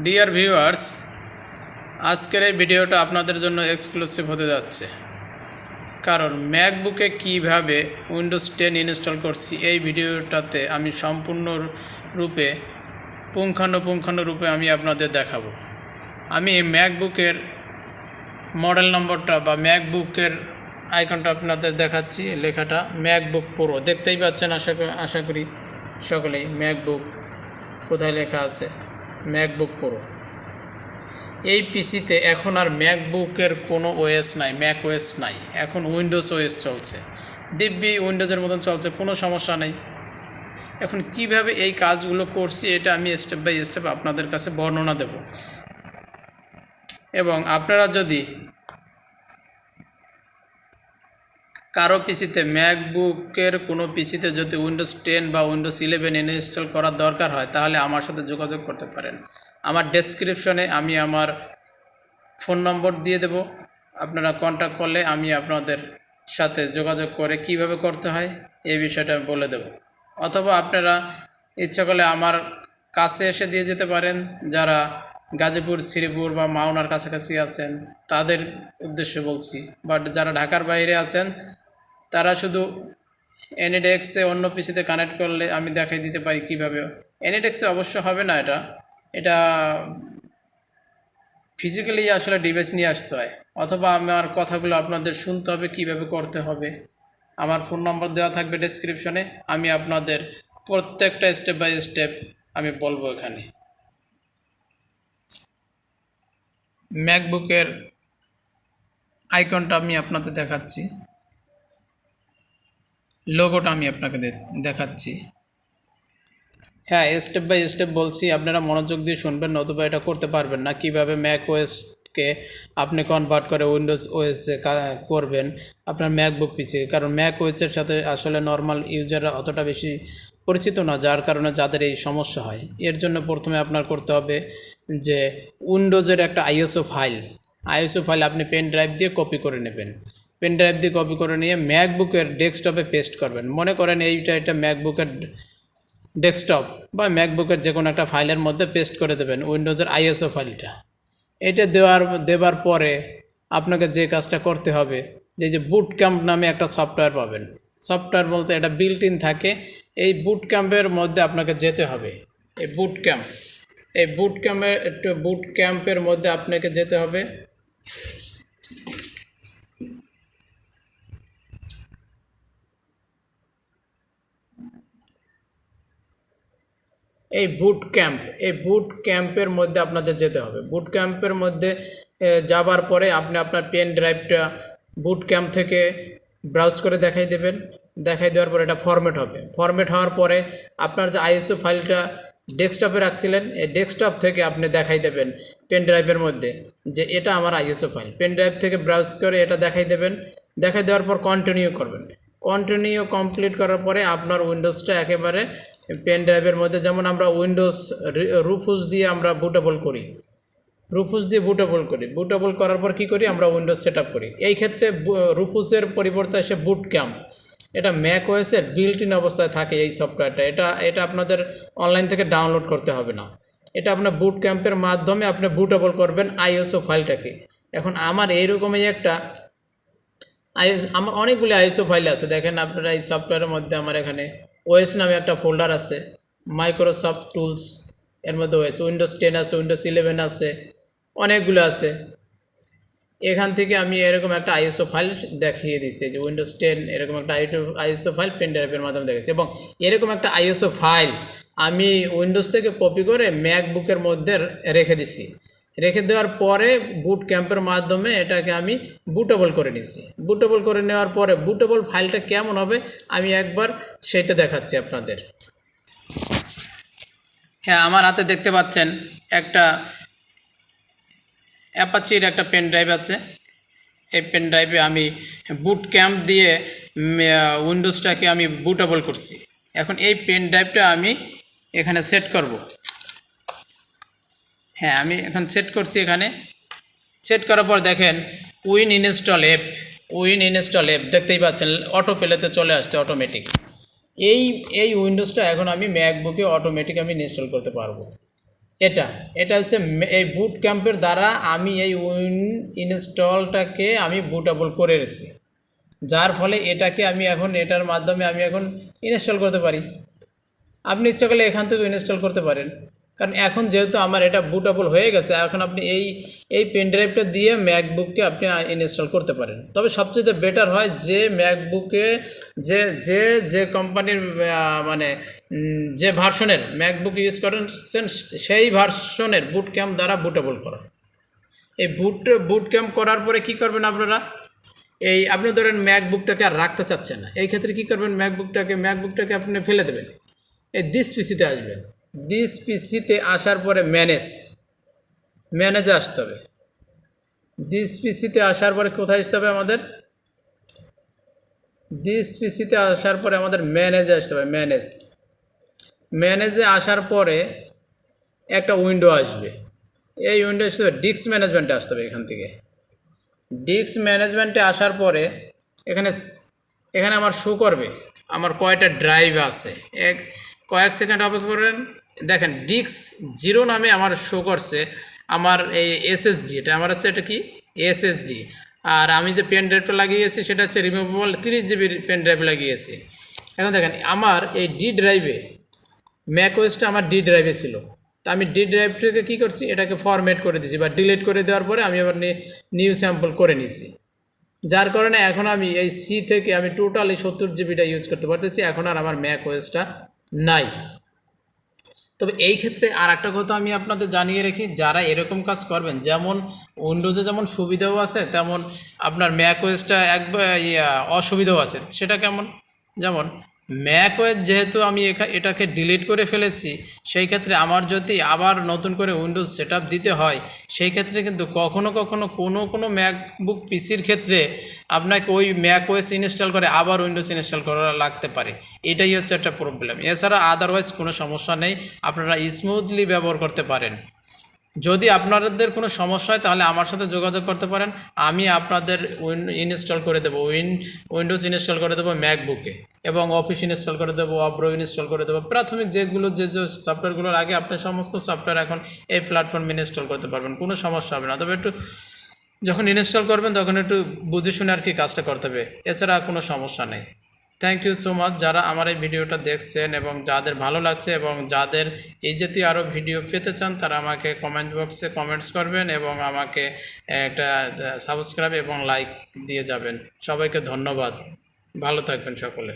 Dear viewers আজকের এই ভিডিওটা আপনাদের জন্য এক্সক্লুসিভ হতে যাচ্ছে। কারণ ম্যাকবুকে কীভাবে উইন্ডোজ টেন ইনস্টল করছি, এই ভিডিওটাতে আমি সম্পূর্ণ রূপে পুঙ্খানুপুঙ্খানুরূপে আমি আপনাদের দেখাবো। আমি ম্যাকবুকের মডেল নম্বরটা বা ম্যাকবুকের আইকনটা আপনাদের দেখাচ্ছি, লেখাটা ম্যাকবুক প্রো দেখতেই পাচ্ছেন আশা আশা করি সকলেই ম্যাকবুক কোথায় লেখা আছে। ম্যাকবুক প্রো এই পিসিতে এখন আর ম্যাকবুকের কোনো ওএস নাই ম্যাক ওএস নাই। এখন উইন্ডোজ ওএস চলছে। দিব্যি উইন্ডোজের মতন চলছে, কোনো সমস্যা নেই। এখন কীভাবে এই কাজগুলো করছি এটা আমি স্টেপ বাই স্টেপ আপনাদের কাছে বর্ণনা দেব। এবং আপনারা যদি কারও পিসিতে ম্যাকবুকের কোনো পিসিতে যদি উইন্ডোজ টেন বা উইন্ডোজ ইলেভেন ইনস্টল করার দরকার হয়, তাহলে আমার সাথে যোগাযোগ করতে পারেন। আমার ডেসক্রিপশনে আমি আমার ফোন নম্বর দিয়ে দেব। আপনারা কন্ট্যাক্ট করলে আমি আপনাদের সাথে যোগাযোগ করে কীভাবে করতে হয়, এই বিষয়টা আমি বলে দেব। অথবা আপনারা ইচ্ছা করলে আমার কাছে এসে দিয়ে যেতে পারেন। যারা গাজীপুর, শ্রীপুর বা মাওনার কাছাকাছি আছেন, তাদের উদ্দেশ্যে বলছি। বাট যারা ঢাকার বাইরে আছেন তারা শুধু এনএডেক্সে অন্য পিসিতে কানেক্ট করলে আমি দেখাই দিতে পারি কীভাবে। এনএডেক্সে অবশ্য হবে না এটা। এটা ফিজিক্যালি আসলে ডিভাইস নিয়ে আসতে হয়। অথবা আমার কথাগুলো আপনাদের শুনতে হবে, কীভাবে করতে হবে। আমার ফোন নম্বর দেওয়া থাকবে ডেসক্রিপশনে আমি আপনাদের প্রত্যেকটা স্টেপ বাই স্টেপ আমি বলব এখানে। ম্যাকবুকের আইকনটা আমি আপনাদের দেখাচ্ছি। লোগোটা আমি আপনাকে দেখাচ্ছি। হ্যাঁ স্টেপ বাই স্টেপ বলছি, আপনারা মনোযোগ দিয়ে শুনবেন, নতুবা এটা করতে পারবেন না। কীভাবে ম্যাক ওএসকে আপনি কনভার্ট করে উইন্ডোজ ওএসে করবেন, আপনার ম্যাকবুক পিসি কারণ ম্যাক ওএসের সাথে আসলে নর্মাল ইউজাররা অতটা বেশি পরিচিত না, যার কারণে যাদের এই সমস্যা হয়। এর জন্য প্রথমে আপনার করতে হবে যে উইন্ডোজের একটা আইএসও ফাইল আইএসও ফাইল আপনি পেন ড্রাইভ দিয়ে কপি করে নেবেন। পেন ড্রাইভ দিয়ে কপি করে নিয়ে ম্যাকবুকের ডেস্কটপে পেস্ট করবেন। মনে করেন এইটা এটা ম্যাকবুকের ডেস্কটপ বা ম্যাকবুকের যে কোনো একটা ফাইলের মধ্যে পেস্ট করে দেবেন উইন্ডোজের আইএসও ফাইলটা এটা দেওয়ার, দেবার পরে আপনাকে যে কাজটা করতে হবে যে যে বুট ক্যাম্প নামে একটা সফটওয়্যার পাবেন। সফটওয়্যার বলতে এটা বিল্ট ইন থাকে, এই বুট ক্যাম্পের মধ্যে আপনাকে যেতে হবে। এই বুট ক্যাম্প এই বুট ক্যাম্পের একটু বুট ক্যাম্পের মধ্যে আপনাকে যেতে হবে। এই বুট ক্যাম্প এই বুট ক্যাম্পের মধ্যে আপনাদের যেতে হবে। বুট ক্যাম্পের মধ্যে যাবার পরে আপনি আপনার পেন ড্রাইভটা বুট ক্যাম্প থেকে ব্রাউজ করে দেখাই দেবেন। দেখাই দেওয়ার পরে এটা ফরম্যাট হবে। ফরম্যাট হওয়ার পরে আপনার যে আইএসও ফাইলটা ডেস্কটপে রাখছিলেন, এই ডেস্কটপ থেকে আপনি দেখাই দেবেন পেন ড্রাইভের মধ্যে যে এটা আমার আইএসও ফাইল পেন ড্রাইভ থেকে ব্রাউজ করে এটা দেখাই দেবেন। দেখাই দেওয়ার পর কন্টিনিউ করবেন। কন্টিনিউ কমপ্লিট করার পরে আপনার উইন্ডোজটা একেবারে পেন ড্রাইভের মধ্যে যেমন আমরা উইন্ডোজ রুফুস দিয়ে আমরা বুটেবল করি। রুফুস দিয়ে বুটেবল করি। বুটেবল করার পর কি করি? আমরা উইন্ডোজ সেট করি। এই ক্ষেত্রে রুফুসের পরিবর্তে এসে বুট ক্যাম্প এটা ম্যাক ওয়েসের বিল্ট ইন অবস্থায় থাকে এই সফটওয়্যারটা এটা এটা আপনাদের অনলাইন থেকে ডাউনলোড করতে হবে না। এটা আপনার বুট ক্যাম্পের মাধ্যমে আপনি বুটেবল করবেন আইএসও ফাইলটাকে এখন আমার এইরকমই একটা আইএস আমার অনেকগুলি আইএসও ফাইল আছে। দেখেন আপনারা এই সফটওয়্যারের মধ্যে আমার এখানে ওএস নামে একটা ফোল্ডার আছে মাইক্রোসফট টুলস এর মধ্যে ওয়েস উইন্ডোজ টেন আছে উইন্ডোজ ইলেভেন আছে, অনেকগুলো আছে। এখান থেকে আমি এরকম একটা আইএসও ফাইল দেখিয়ে দিচ্ছি যে উইন্ডোজ টেন এরকম একটা আইএসও ফাইল পেন ড্রাইভের মাধ্যমে দেখেছি এবং এরকম একটা আইএসও ফাইল আমি উইন্ডোজ থেকে কপি করে ম্যাকবুকের মধ্যে রেখে দিছি রেখে দেওয়ার পরে বুট ক্যাম্পের মাধ্যমে এটাকে আমি বুটেবল করে নিছি বুটেবল করে নেওয়ার পরে বুটেবল ফাইলটা কেমন হবে আমি একবার সেটা দেখাচ্ছি আপনাদের। হ্যাঁ আমার হাতে দেখতে পাচ্ছেন একটা অ্যাপাচির একটা পেন ড্রাইভ আছে। এই পেন ড্রাইভে আমি বুট ক্যাম্প দিয়ে উইন্ডোজটাকে আমি বুটেবল করছি। এখন এই পেন ড্রাইভটা আমি এখানে সেট করব। হ্যাঁ আমি এখন সেট করছি এখানে। সেট করার পর দেখেন, win install app win install app দেখতেই পাচ্ছেন, অটো পেলেতে চলে আসছে অটোমেটিক এই এই উইন্ডোজটা এখন আমি ম্যাকবুকে অটোমেটিক আমি ইনস্টল করতে পারব। এটা এটা হচ্ছে এই বুট ক্যাম্পের দ্বারা আমি এই উইন ইনস্টলটাকে আমি বুটেবল করে রেখেছি। যার ফলে এটাকে আমি এখন, এটার মাধ্যমে আমি এখন ইনস্টল করতে পারি। আপনি ইচ্ছা করলে এখান থেকে ইনস্টল করতে পারেন। কারণ এখন যেহেতু আমার এটা বুটেবল হয়ে গেছে, এখন আপনি এই এই পেন ড্রাইভটা দিয়ে ম্যাকবুককে আপনি ইনস্টল করতে পারেন। তবে সবচেয়ে বেটার হয় যে ম্যাকবুকে যে যে যে কোম্পানির মানে যে ভার্সনের ম্যাকবুক ইউজ করেছেন সেই ভার্সনের বুট ক্যাম্প দ্বারা বুটেবল করা। এই বুট বুট ক্যাম্প করার পরে কি করবেন আপনারা? এই আপনি ধরেন ম্যাকবুকটাকে আর রাখতে চাচ্ছেন না, এই ক্ষেত্রে কি করবেন? ম্যাকবুকটাকে ম্যাকবুকটাকে আপনি ফেলে দেবেন। এই দিস পিসিতে আসবেন। দিস পিসিতে আসার পরে ম্যানেজ ম্যানেজে আসতে হবে। দিস পিসিতে আসার পরে কোথায় আসতে হবে আমাদের? দিস পিসিতে আসার পরে আমাদের ম্যানেজে আসতে হবে ম্যানেজ ম্যানেজে আসার পরে একটা উইন্ডো আসবে। এই উইন্ডো আসতে হবে ডিস্ক ম্যানেজমেন্টে আসতে হবে এখান থেকে। ডিস্ক ম্যানেজমেন্টে আসার পরে এখানে এখানে আমার শো করবে। আমার কয়টা ড্রাইভ আছে। এক, কয়েক সেকেন্ড অপেক্ষা করেন। দেখেন ডিস্ক জিরো নামে আমার শো করছে আমার এই এসএসডি এটা আমার হচ্ছে এটা কি? এসএসডি আর আমি যে পেন ড্রাইভটা লাগিয়েছি, সেটা হচ্ছে রিমুভেবল তিরিশ জিবির পেন ড্রাইভ লাগিয়েছি। এখন দেখেন, আমার এই ডি ড্রাইভে ম্যাকওয়েসটা আমার ডি ড্রাইভে ছিল। তা আমি ডি ড্রাইভটাকে কী করছি? এটাকে ফরম্যাট করে দিয়েছি বা ডিলিট করে দেওয়ার পরে আমি আবার নিউ স্যাম্পল করে নিয়েছি। যার কারণে এখন আমি এই সি থেকে আমি টোটালি সত্তর জিবিটা ইউজ করতে পারতেছি। এখন আর আমার ম্যাক ওয়েসটা নাই। তবে এই ক্ষেত্রে আর একটা কথা আমি আপনাদের জানিয়ে রাখি, যারা এরকম কাজ করবেন, যেমন উইন্ডোজে যেমন সুবিধাও আছে, তেমন আপনার ম্যাক ওয়েসটা একবার অসুবিধাও আছে। সেটা কেমন? যেমন ম্যাক ওয়েস যেহেতু আমি এটাকে ডিলিট করে ফেলেছি, সেই ক্ষেত্রে আমার যদি আবার নতুন করে উইন্ডোজ সেট দিতে হয়, সেই ক্ষেত্রে কিন্তু কখনো কখনো কোনো কোনো ম্যাকবুক পিসির ক্ষেত্রে আপনাকে ওই ম্যাক ওয়েস ইনস্টল করে আবার উইন্ডোজ ইনস্টল করা লাগতে পারে। এটাই হচ্ছে একটা প্রবলেম এছাড়া আদারওয়াইজ কোনো সমস্যা নেই। আপনারা স্মুথলি ব্যবহার করতে পারেন। যদি আপনাদের কোনো সমস্যা হয়, তাহলে আমার সাথে যোগাযোগ করতে পারেন। আমি আপনাদের উইন, ইনস্টল করে দেবো, উইন, উইন্ডোজ ইনস্টল করে দেবো ম্যাকবুকে এবং অফিস ইনস্টল করে দেবো অব্রো ইনস্টল করে দেবো। প্রাথমিক যেগুলো, যে যে সফটওয়্যারগুলোর আগে আপনি সমস্ত সফটওয়্যার এখন এই প্ল্যাটফর্ম ইনস্টল করতে পারবেন, কোনো সমস্যা হবে না। তবে একটু যখন ইনস্টল করবেন, তখন একটু বুঝে শুনে আর কি কাজটা করতে হবে। এছাড়া কোনো সমস্যা নেই। থ্যাংক ইউ সো মাচ যারা আমার এই ভিডিওটা দেখছেন এবং যাদের ভালো লাগছে এবং যাদের এই জাতীয় আরও ভিডিও পেতে চান, তারা আমাকে কমেন্ট বক্সে কমেন্টস করবেন এবং আমাকে একটা সাবস্ক্রাইব এবং লাইক দিয়ে যাবেন। সবাইকে ধন্যবাদ। ভালো থাকবেন সকলে।